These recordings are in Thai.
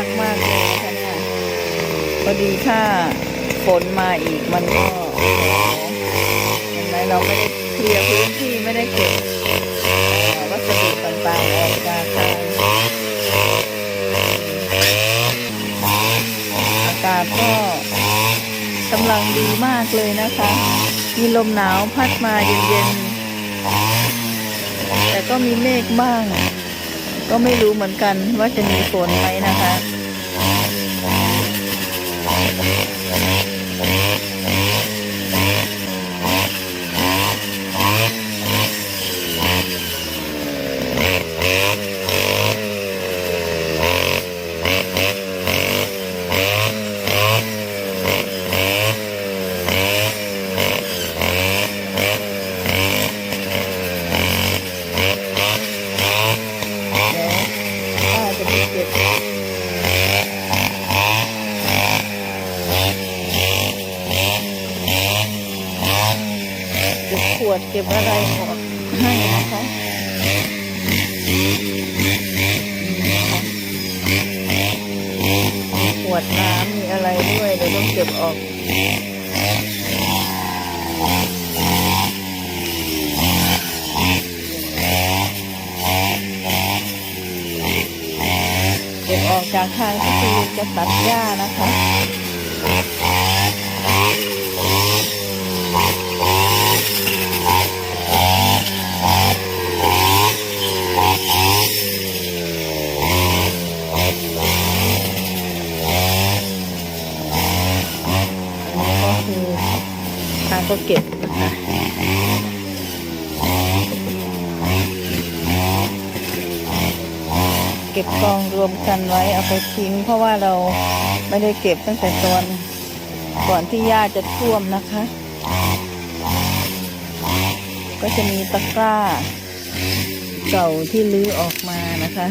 ากมากเลยนะคะเนี่ยพอดีถ้าฝนมาอีกมันก็เห็นไหมเราไม่ได้เคลียร์พื้นที่ไม่ได้เก็บวัสดุต่างๆออกจากทางอากาศก็กำลังดีมากเลยนะคะ มีลมหนาวพัดมาเย็นๆ แต่ก็มีเมฆบ้าง ก็ไม่รู้เหมือนกันว่าจะมีฝนไหมนะคะ เดี๋ยวป้าจะไปเก็บเก็บขวด เก็บอะไรออกให้นะคะขวดน้ำมีอะไรด้วยเดี๋ยวต้องเก็บออกเก็บออกจากทางที่คุณลุงจะตัดหญ้านะคะ อันนี้ก็คือทาง ก็เก็บนะคะเก็บกองรวมกันไว้เอาไปทิ้ง เพราะว่าเราไม่ได้เก็บตั้งแต่ตอนก่อนที่หญ้าจะท่วมนะคะ ก็จะมีตะกร้าเก่าที่ลื้อออกมานะคะ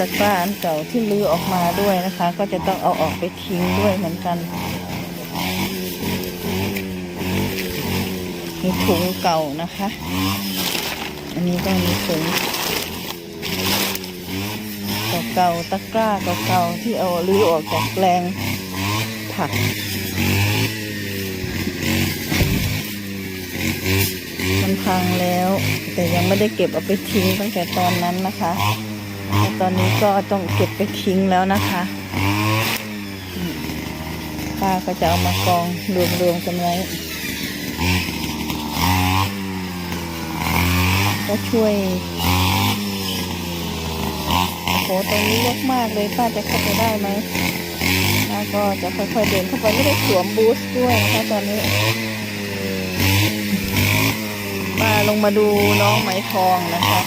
ตะกร้าอันเก่าที่ลื้อออกมาด้วยนะคะ ก็จะต้องเอาออกไปทิ้งด้วยเหมือนกันมีถุงเก่านะคะ อันนี้ก็มีถุงเก่าตะกร้าเก่าที่เอาลื้อออกจากแปลงผักมันพังแล้ว แต่ยังไม่ได้เก็บเอาไปทิ้งตั้งแต่ตอนนั้นนะคะ ตอนนี้ก็ต้องเก็บไปทิ้งแล้วนะคะป้าก็จะเอามากองรวมๆกันไว้ก็ช่วยโหตรงนี้ลกมากเลยป้าจะเข้าไปได้ไหมป้าก็จะค่อยๆเดินเข้าไปไม่ได้สวมบูส์ด้วยนะคะตอนนี้ป้าลงมาดูน้องไหมทองนะคะ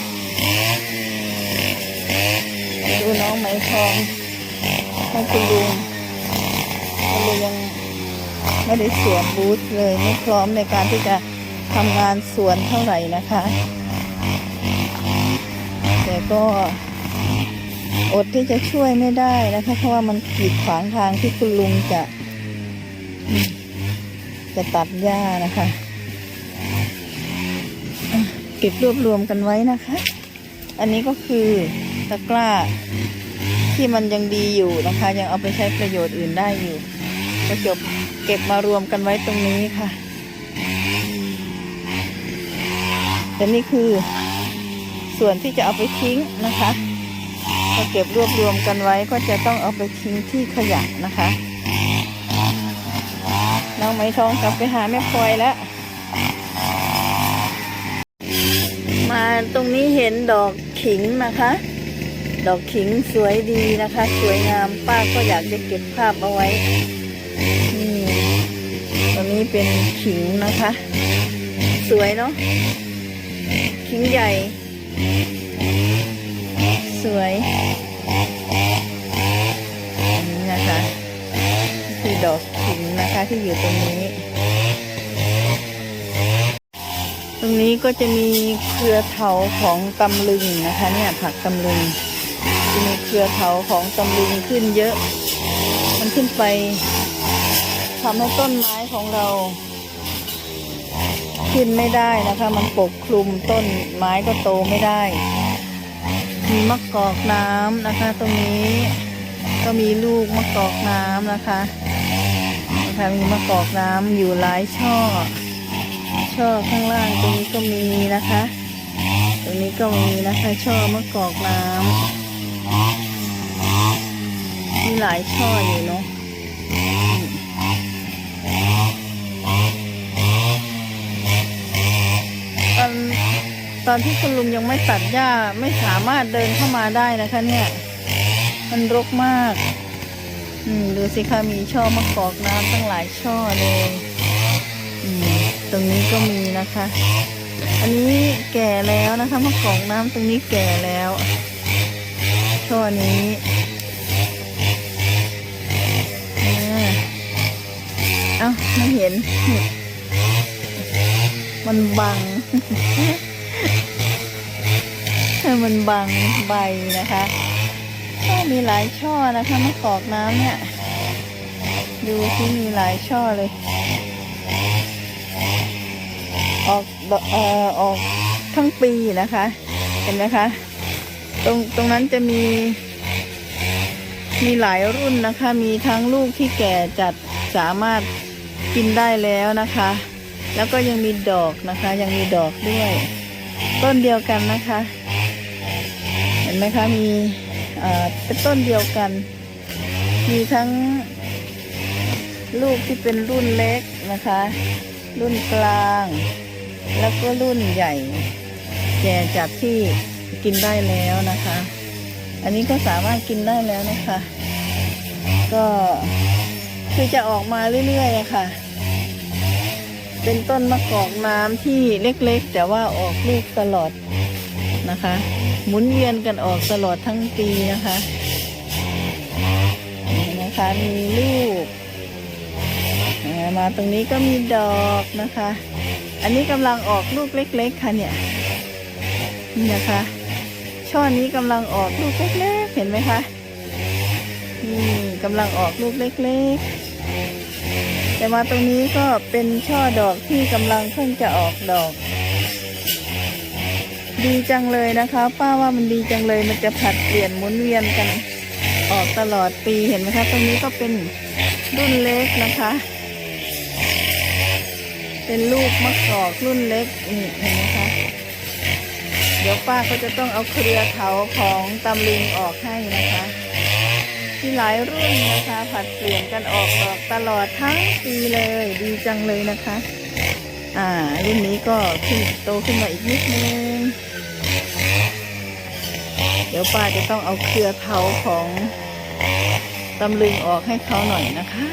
ดูน้องไหมทองให้คุณลุงคุณลุงยังไม่ได้สวมบูสต์เลยไม่พร้อมในการที่จะทำงานสวนเท่าไหร่นะคะ แต่ก็อดที่จะช่วยไม่ได้นะคะ เพราะว่ามันขีดขวางทางที่คุณลุงจะ จะตัดหญ้านะคะ เก็บรวบรวมกันไว้นะคะ อันนี้ก็คือ ตะกร้า ที่มันยังดีอยู่นะคะ ยังเอาไปใช้ประโยชน์อื่นได้อยู่ก็จบเก็บมารวมกันไว้ตรงนี้ค่ะแต่นี่คือส่วนที่จะเอาไปทิ้งนะคะพอเก็บรวบรวมกันไว้ก็จะต้องเอาไปทิ้งที่ขยะนะคะน้องไหมทองกลับไปหาแม่พลอยแล้ว มาตรงนี้เห็นดอกขิงนะคะ ดอกขิงสวยดีนะคะ สวยงามป้าก็อยากจะเก็บภาพเอาไว้นี่ตรงนี้เป็นขิงนะคะ สวยเนาะขิงใหญ่ สวยอันนี้นะคะคือดอกขิงนะคะที่อยู่ตรงนี้ ตรงนี้ก็จะมีเครือเถาของตำลึงนะคะ เนี่ยผักตำลึง จะมีเครือเถาของตำลึงขึ้นเยอะ มันขึ้นไปทำให้ต้นไม้ของเรา ขึ้นไม่ได้นะคะ มันปกคลุมต้นไม้ก็โตไม่ได้ มีมะกอกน้ำนะคะ ตรงนี้ก็มีลูกมะกอกน้ำนะคะนะคะมีมะกอกน้ำอยู่หลายช่อ ช่อข้างล่างตรงนี้ก็มีนะคะ ตรงนี้ก็มีนะคะ ช่อมะกอกน้ำ มีหลายช่ออยู่เนาะตอนตอนที่คุณลุงยังไม่ตัดหญ้าไม่สามารถเดินเข้ามาได้นะคะเนี่ย มันรกมาก อืมดูสิคะมีช่อมะกอกน้ำตั้งหลายช่อเลยอืมตรงนี้ก็มีนะคะ อันนี้แก่แล้วนะคะมะกอกน้ำตรงนี้แก่แล้วช่อนี้อ่าเอ้า ไม่เห็น มันบัง มันบังใบนะคะก็มีหลายช่อนะคะมะกอกน้ำเนี่ย ดูที่มีหลายช่อเลยออกดอกเอ่อออกทั้งปีนะคะ เห็นไหมคะ ตรงตรงนั้นจะมีมีหลายรุ่นนะคะ มีทั้งลูกที่แก่จัดสามารถ กินได้แล้วนะคะ แล้วก็ยังมีดอกนะคะ ยังมีดอกด้วย ต้นเดียวกันนะคะ เห็นไหมคะมีเอ่อเป็นต้นเดียวกัน มีทั้งลูกที่เป็นรุ่นเล็กนะคะ รุ่นกลาง แล้วก็รุ่นใหญ่ แก่จัดที่กินได้แล้วนะคะ อันนี้ก็สามารถกินได้แล้วนะคะ ก็ คือจะออกมาเรื่อยๆอะค่ะ เป็นต้นมะกอกน้ำที่เล็กๆ แต่ว่าออกลูกตลอดนะคะ หมุนเวียนกันออกตลอดทั้งปีนะคะนะคะมีลูกมาตรงนี้ก็มีดอกนะคะ อันนี้กำลังออกลูกเล็ก ๆ ค่ะเนี่ยนี่นะคะ ช่อนี้กำลังออกลูกเล็กๆ เห็นไหมคะนี่กำลังออกลูกเล็กๆ แต่มาตรงนี้ก็เป็นช่อดอกที่กำลังเพิ่งจะออกดอก ดีจังเลยนะคะ ป้าว่ามันดีจังเลยมันจะผัดเปลี่ยนหมุนเวียนกันออกตลอดปีเห็นไหมคะ ตรงนี้ก็เป็นรุ่นเล็กนะคะ เป็นลูกมะกอกรุ่นเล็กนี่เห็นไหมคะเดี๋ยวป้าก็จะต้องเอาเครือเขาของตำลึงออกให้นะคะ มีหลายรุ่นนะคะ ผัดเปลี่ยนกันออกดอกตลอดทั้งปีเลย ดีจังเลยนะคะ อ่า รุ่นนี้ก็ขึ้นโตขึ้นมาอีกนิดนึง เดี๋ยวป้าจะต้องเอาเครือเผาของตำลึงออกให้เขาหน่อยนะคะ